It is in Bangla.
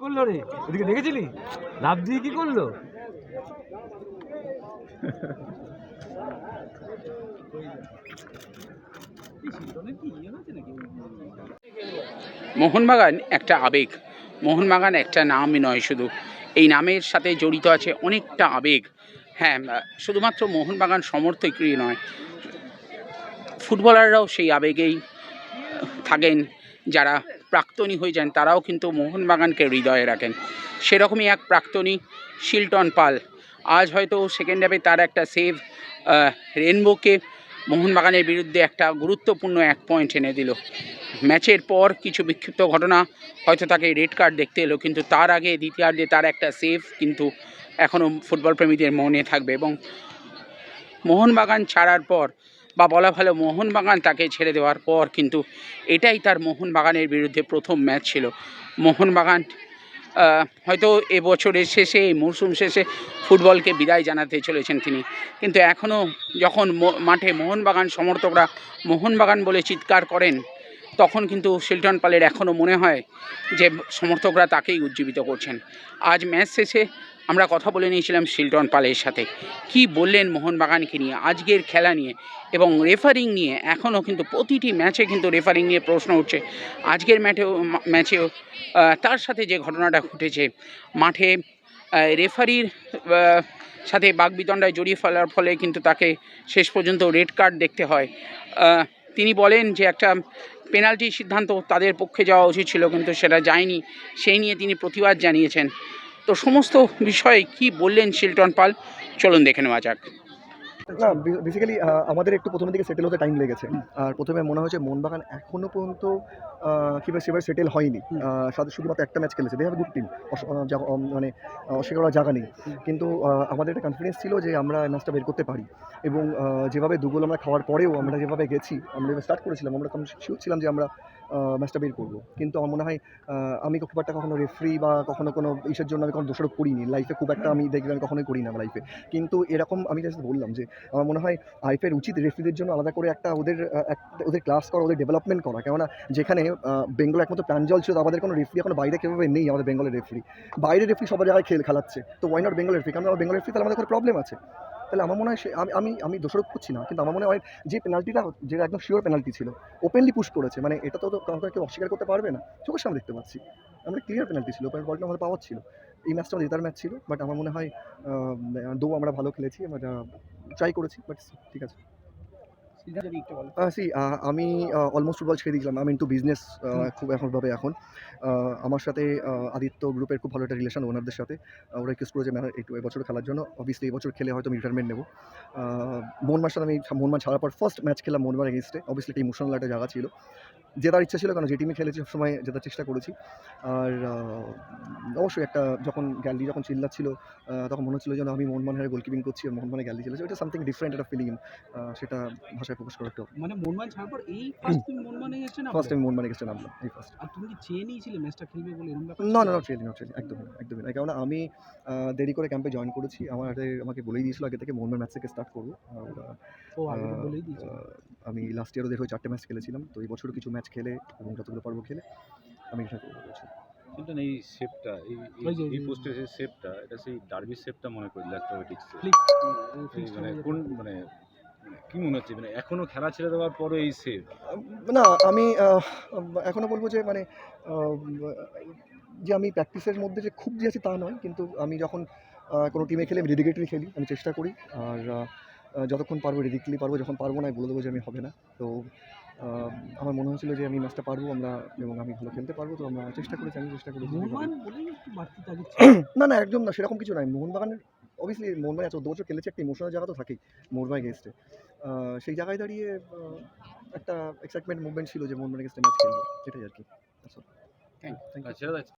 করল রে? ওদিকে দেখেছিলি? লাভ দিয়ে কি করল? মোহনবাগান একটা আবেগ। মোহনবাগান একটা নামই নয় শুধু। এই নামের সাথে জড়িত আছে অনেকটা আবেগ। হ্যাঁ শুধুমাত্র মোহনবাগান সমর্থকই নয়। ফুটবলাররাও সেই আবেগেই থাকেন যারা প্রাক্তনী হয়ে যান, তারাও কিন্তু মোহনবাগানকে হৃদয়ে রাখেন। সেরকমই এক প্রাক্তনী শিলটন পাল। আজ হয়তো সেকেন্ড হাফে তার একটা সেভ রেনবোকে মোহনবাগানের বিরুদ্ধে একটা গুরুত্বপূর্ণ এক পয়েন্ট এনে দিল। ম্যাচের পর কিছু বিক্ষিপ্ত ঘটনা, হয়তো তাকে রেড কার্ড দেখতে এলো, কিন্তু তার আগে দ্বিতীয়ার্ধে তার একটা সেভ কিন্তু এখনও ফুটবল প্রেমীদের মনে থাকবে এবং মোহনবাগান ছাড়ার পর বা বলা ভালো মোহনবাগান তাকে ছেড়ে দেওয়ার পর কিন্তু এটাই তার মোহনবাগানের বিরুদ্ধে প্রথম ম্যাচ ছিল। মোহনবাগান হয়তো এবছরের শেষে, এই মরশুম শেষে ফুটবলকে বিদায় জানাতে চলেছেন তিনি। কিন্তু এখনও যখন মাঠে মোহনবাগান সমর্থকরা মোহনবাগান বলে চিৎকার করেন তখন কিন্তু শিল্টন পালের এখনও মনে হয় যে সমর্থকরা তাকেই উজ্জীবিত করছেন। আজ ম্যাচ শেষে আমরা কথা বলে নিয়েছিলাম শিল্টন পালের সাথে। কি বললেন মোহনবাগানকে নিয়ে, আজকের খেলা নিয়ে এবং রেফারিং নিয়ে? এখনও কিন্তু প্রতিটি ম্যাচে কিন্তু রেফারিং নিয়ে প্রশ্ন উঠছে। আজকের ম্যাচেও ম্যাচেও তার সাথে যে ঘটনাটা ঘটেছে, মাঠে রেফারির সাথে বাগবিতণ্ডায় জড়িয়ে ফেলার ফলে কিন্তু তাকে শেষ পর্যন্ত রেড কার্ড দেখতে হয়। তিনি বলেন যে একটা পেনাল্টি সিদ্ধান্ত তাদের পক্ষে যাওয়া উচিত ছিল, কিন্তু সেটা যায়নি। সেই নিয়ে তিনি প্রতিবাদ জানিয়েছেন। তো সমস্ত বিষয়ে কি বললেন শিল্টন পাল, চলুন দেখে নেওয়া যাক। না বেসিক্যালি আমাদের একটু প্রথমের দিকে সেটেল হতে টাইম লেগেছে। আর প্রথমে মনে হয়েছে মোহনবাগান এখনও পর্যন্ত কীভাবে সেভাবে সেটেল হয়নি। সাথে শুধুমাত্র একটা ম্যাচ খেলেছে। দে হ্যাভ গুড টিম মানে অস্বীকার করার জায়গা নেই। কিন্তু আমাদের একটা কনফিডেন্স ছিল যে আমরা ম্যাচটা বের করতে পারি। এবং যেভাবে দুগোল আমরা খাওয়ার পরেও আমরা যেভাবে গেছি আমরা যেভাবে স্টার্ট করেছিলাম আমরা শিওর ছিলাম যে আমরা ম্যাচটা বের করব। কিন্তু আমার মনে হয় আমি খুব একটা কখনো রেফারি বা কখনো কোনো ইসের জন্য আমি কখনো দোষারোপ করিনি। লাইফে খুব একটা আমি দেখবে আমি কখনোই করি না লাইফে কিন্তু এরকম আমি জাস্ট বললাম যে আমার মনে হয় আইফের উচিত রেফারিদের জন্য আলাদা করে একটা ওদের ওদের ক্লাস করা, ওদের ডেভেলপমেন্ট করা। কেননা যেখানে বেঙ্গল একমাত্র প্রাঞ্জল ছিল, আমাদের কোনো রেফরি এখন বাইরে কেভাবে নেই আমাদের বেঙ্গলের রেফরি বাইরে রেফরি সবার জায়গায় খেল খেলাচ্ছে। তো ওয়াই নট বেঙ্গল রেফরি কারণ আমার বেঙ্গল রেফরি তাহলে আমাদের কোনো প্রবলেম আছে। তাহলে আমার মনে হয় সে আমি আমি আমি দোষারোপ করছি না, কিন্তু আমার মনে হয় যে পেনাল্টিটা যেটা একদম শিওর পেনাল্টি ছিল ওপেনলি পুশ করেছে মানে এটা তো কাউকে কেউ অস্বীকার করতে পারবে না। চোখের সামনে দেখতে পাচ্ছি। আমরা ক্লিয়ার পেনাল্টি ছিল ওপেন বলটা আমাদের পাওয়ার ছিল। এই ম্যাচটা আমাদের জেতার ম্যাচ ছিল বাট আমার মনে হয় দো আমরা ভালো খেলেছি, আমরা ট্রাই করেছি বাট ঠিক আছে। সি আমি অলমোস্ট ফুটবল ছেড়ে দিয়েছিলাম আমি ইন্টু বিজনেস খুব এখনভাবে এখন। আমার সাথে আদিত্য গ্রুপের খুব ভালো একটা রিলেশন ওনারদের সাথে। ওরা রিকোয়েস্ট করেছে ম্যাম একটু এবছর খেলার জন্য। অবভিয়াসলি এবছর খেলে হয়তো আমি রিটায়ারমেন্ট নেব। মোহনমার সাথে আমি মোহনমান ছাড়ার পর ফার্স্ট ম্যাচ খেলাম মোহনমার এগেনস্টে অবভিয়াসলি একটা ইমোশনাল একটা জায়গা ছিল। জেতার ইচ্ছা ছিল কারণ যে টিমে খেলেছি সবসময় জেতার চেষ্টা করেছি। আর অবশ্যই একটা যখন গ্যালারি যখন চিল্লাচ্ছিল তখন মনে হচ্ছিল যেন আমি মোহনমান হারে গোলকিপিং করছি আর মোহনমানে গ্যালারি চিল্লাচ্ছে। ওটা সামথিং ডিফারেন্ট একটা ফিলিং সেটা ভাষায় প্রকাশ করা একটু। মানে মনমান ছাড়ার পর এই ফার্স্ট তুমি মনমানে গেছে না ফার্স্ট টাইম নামলাম এই ফার্স্ট আর তুমি কি চেয়ে নিয়েছিলে ম্যাচটা খেলবে বলে এরকম ব্যাপার? না না ছিল? নট রিয়েলি নট রিয়েলি একদমই না, একদমই না। কারণ আমি দেরি করে ক্যাম্পে জয়েন করেছি। আমার আমাকে বলেই দিয়েছিল আগে থেকে মোহনবাগান ম্যাচ থেকে স্টার্ট করব। ও আগে বলেই দিয়েছে আমি লাস্ট ইয়ারও দেখো চারটে ম্যাচ খেলেছিলাম। তো এই বছরও কিছু ম্যাচ খেলে এবং যতগুলো পারব খেলে আমি এটা করব কিন্তু এই শেপটা এই এই- পোস্টের যে শেপটা এটা সেই ডার্বি শেপটা মনে করি ল্যাক্টোমেটিক্স মানে কোন মানে কি মনে হচ্ছে? মানে এখনও খেলা ছেড়ে দেওয়ার পরে এই আম, না আমি এখনও বলব যে মানে যে আমি প্র্যাকটিসের মধ্যে যে খুব যে আছি তা নয় কিন্তু আমি যখন কোনো টিমে খেলি আমি ডেডিকেটলি খেলি আমি চেষ্টা করি আর যতক্ষণ পারব ডেডিকেটলি পারব যখন পারব না বলে দেবো যে আমি হবে না। তো আমার মনে হয়েছিল যে আমি ম্যাচটা পারব আমরা এবং আমি ভালো খেলতে পারব তো আমরা চেষ্টা করেছি আমি চেষ্টা করেছি না না একদম না সেরকম কিছু নাই। মোহনবাগানের অবভিয়াসলি মোহনবাগান চোদ্দ বছর খেলেছে একটা ইমোশনাল জায়গা তো থাকেই মোহনবাগান গেস্টে সেই জায়গায় দাঁড়িয়ে একটা এক্সাইটমেন্ট মুভমেন্ট ছিল যে মোহনবাগান গেস্টে ম্যাচ খেলব এটাই আর কি। Thank all.